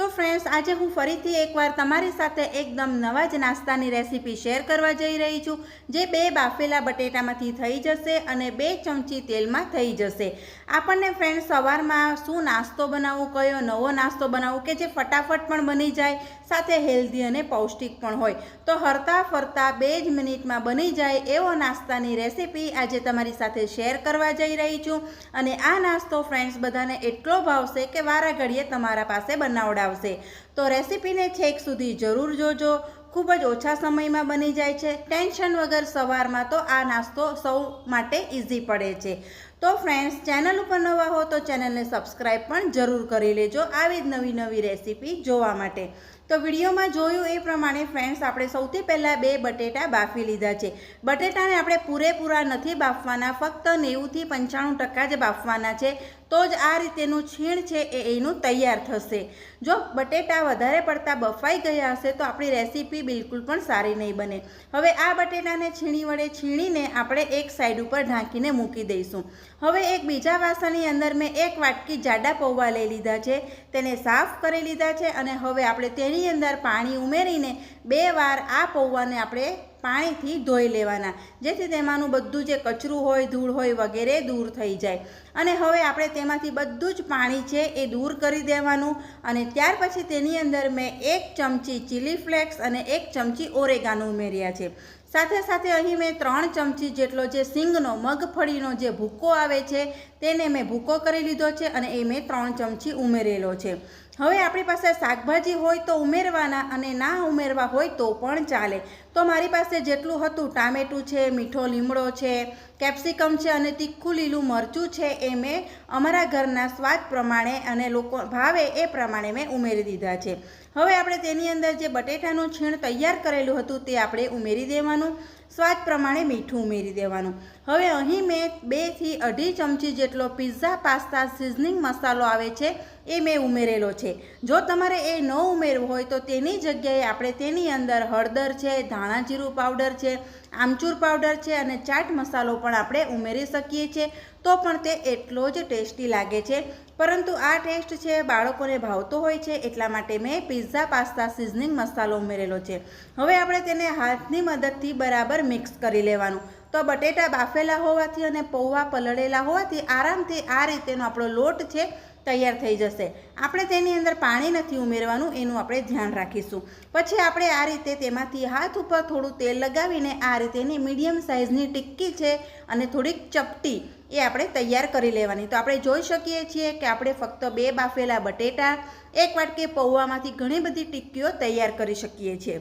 તો ફ્રેન્ડ્સ આજે હું ફરીથી એકવાર તમારી સાથે એકદમ નવા જ નાસ્તાની રેસીપી શેર કરવા જઈ રહી છું, જે બે બાફેલા બટેટામાંથી થઈ જશે અને બે ચમચી તેલમાં થઈ જશે. આપણને ફ્રેન્ડ્સ સવારમાં શું નાસ્તો બનાવવું, કયો નવો નાસ્તો બનાવવું કે જે ફટાફટ પણ બની જાય, સાથે હેલ્ધી અને પૌષ્ટિક પણ હોય. તો હરતા ફરતા બે જ મિનિટમાં બની જાય એવો નાસ્તાની રેસીપી આજે તમારી સાથે શેર કરવા જઈ રહી છું. અને આ નાસ્તો ફ્રેન્ડ્સ બધાને એટલો ભાવશે કે વારા ઘડીએ તમારા પાસે બનાવડાવશે તો રેસીપીને છેક સુધી જરૂર જોજો. ખૂબ જ ઓછા સમયમાં બની જાય છે. ટેન્શન વગર સવારમાં તો આ નાસ્તો સૌ માટે ઇઝી પડે છે. તો ફ્રેન્ડ્સ ચેનલ ઉપર નવા હો તો ચેનલને સબસ્ક્રાઈબ પણ જરૂર કરી લેજો આવી જ નવી નવી રેસીપી જોવા માટે. તો વિડીયોમાં જોયું એ પ્રમાણે ફ્રેન્ડ્સ આપણે સૌથી પહેલાં બે બટેટા બાફી લીધા છે. બટેટાને આપણે પૂરેપૂરા નથી બાફવાના, ફક્ત નેવુંથી પંચાણું ટકા જ બાફવાના છે. તો જ આ રીતેનું છીણ છે એ એનું તૈયાર થશે. જો બટેટા વધારે પડતા બફાઈ ગયા હશે તો આપણી રેસીપી બિલકુલ પણ સારી નહીં બને. હવે આ બટેટાને છીણી વડે છીણીને આપણે એક સાઈડ ઉપર ઢાંકીને મૂકી દઈશું. હવે એક બીજા વાસણની અંદર મેં એક વાટકી જાડા પૌવા લઈ લીધા છે. તેને સાફ કરી લીધા છે અને હવે આપણે તેની અંદર પાણી ઉમેરીને બે વાર આ પૌવાને આપણે પાણીથી ધોઈ લેવાના. જેથી તેમાંનું બધું જે કચરું હોય, ધૂળ હોય વગેરે દૂર થઈ જાય. અને હવે આપણે તેમાંથી બધું જ પાણી છે એ દૂર કરી દેવાનું. અને ત્યાર પછી તેની અંદર મેં એક ચમચી ચીલી ફ્લેક્સ અને એક ચમચી ઓરેગાનો ઉમેર્યા છે. સાથે સાથે અહીં મેં ત્રણ ચમચી જેટલો જે સિંગનો મગફળીનો જે ભૂકો આવે છે, તેને મેં ભૂકો કરી લીધો છે અને એ મેં ત્રણ ચમચી ઉમેરેલો છે. હવે આપણી પાસે શાકભાજી હોય તો ઉમેરવાના અને ના ઉમેરવા હોય તો પણ ચાલે. તો મારી પાસે જેટલું હતું, ટામેટું છે, મીઠો લીમડો છે, કેપ્સિકમ છે અને તીખું લીલું મરચું છે એ મેં અમારા ઘરના સ્વાદ પ્રમાણે અને લોકો ભાવે એ પ્રમાણે મેં ઉમેરી દીધા છે. હવે આપણે તેની અંદર જે બટેટાનું છીણ તૈયાર કરેલું હતું તે આપણે ઉમેરી દેવાનું, સ્વાદ પ્રમાણે મીઠું ઉમેરી દેવાનું. હવે અહીં મેં બેથી અઢી ચમચી જેટલો પિઝા પાસ્તા સિઝનિંગ મસાલો આવે છે એ મેં ઉમેરેલો છે. જો તમારે એ ન ઉમેરવું હોય તો તેની જગ્યાએ આપણે તેની અંદર હળદર છે ધાણા જીરું પાવડર છે, આમચૂર પાવડર છે અને ચાટ મસાલો પણ આપણે ઉમેરી શકીએ છીએ. તો પણ તે એટલો જ ટેસ્ટી લાગે છે. પરંતુ આ ટેસ્ટ છે બાળકોને ભાવતો હોય છે, એટલા માટે મેં પિઝા પાસ્તા સિઝનિંગ મસાલો ઉમેરેલો છે. હવે આપણે તેને હાથની મદદથી બરાબર મિક્સ કરી લેવાનું. તો બટેટા બાફેલા હોવાથી અને પૌવા પલળેલા હોવાથી આરામથી આ રીતેનો આપણો લોટ છે તૈયાર થઈ જશે. આપણે તેની અંદર પાણી નથી ઉમેરવાનું, એનું આપણે ધ્યાન રાખીશું. પછી આપણે આ રીતે તેમાંથી હાથ ઉપર થોડું તેલ લગાવીને આ રીતેની મીડિયમ સાઇઝની ટિક્કી છે અને થોડીક ચપટી એ આપણે તૈયાર કરી લેવાની. તો આપણે જોઈ શકીએ છીએ કે આપણે ફક્ત બે બાફેલા બટેટા, એક વાટકે પૌવામાંથી ઘણી બધી ટિક્કીઓ તૈયાર કરી શકીએ છીએ.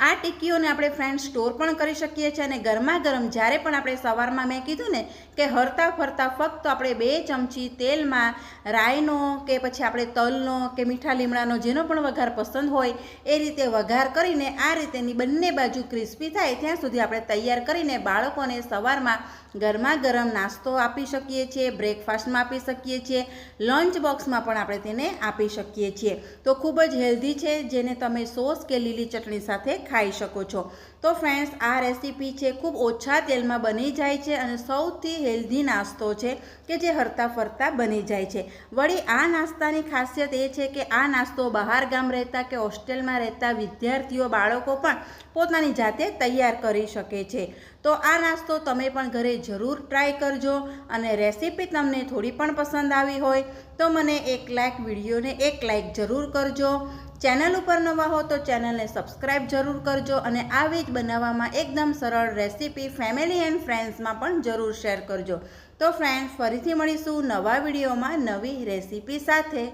આ ટીકીઓને આપણે ફ્રેન્ડ સ્ટોર પણ કરી શકીએ છીએ અને ગરમા ગરમ જ્યારે પણ આપણે સવારમાં મેં કીધું ને કે હરતા ફરતા ફક્ત આપણે બે ચમચી તેલમાં રાઈનો કે પછી આપણે તલનો કે મીઠા લીમડાનો જેનો પણ વઘાર પસંદ હોય એ રીતે વઘાર કરીને આ રીતેની બંને બાજુ ક્રિસ્પી થાય ત્યાં સુધી આપણે તૈયાર કરીને બાળકોને સવારમાં ગરમા ગરમ નાસ્તો આપી શકીએ છીએ બ્રેકફાસ્ટમાં આપી શકીએ છીએ લંચ બોક્સમાં પણ આપણે તેને આપી શકીએ છીએ. તો ખૂબ જ હેલ્ધી છે જેને તમે સોસ કે લીલી ચટણી સાથે ખાઈ શકો છો. તો ફ્રેન્ડ્સ આ રેસીપી છે, ખૂબ ઓછા તેલમાં બની જાય છે અને સૌથી હેલ્ધી નાસ્તો છે કે જે હરતા ફરતા બની જાય છે. વળી આ નાસ્તાની ખાસિયત એ છે કે આ નાસ્તો બહાર ગામ રહેતા કે હોસ્ટેલમાં રહેતા વિદ્યાર્થીઓ, બાળકો પણ પોતાની જાતે તૈયાર કરી શકે છે. તો આ નાસ્તો તમે પણ ઘરે જરૂર ટ્રાય કરજો અને રેસીપી તમને થોડી પણ પસંદ આવી હોય તો મને એક લાઇક વિડીયોને એક લાઇક જરૂર કરજો. ચેનલ ઉપર નવા હો તો ચેનલને સબસ્ક્રાઈબ જરૂર કરજો અને આવી જ બનાવવામાં એકદમ સરળ રેસીપી ફેમિલી એન્ડ ફ્રેન્ડ્સમાં પણ જરૂર શેર કરજો. તો ફ્રેન્ડ્સ ફરીથી મળીશું નવા વિડીયોમાં નવી રેસીપી સાથે.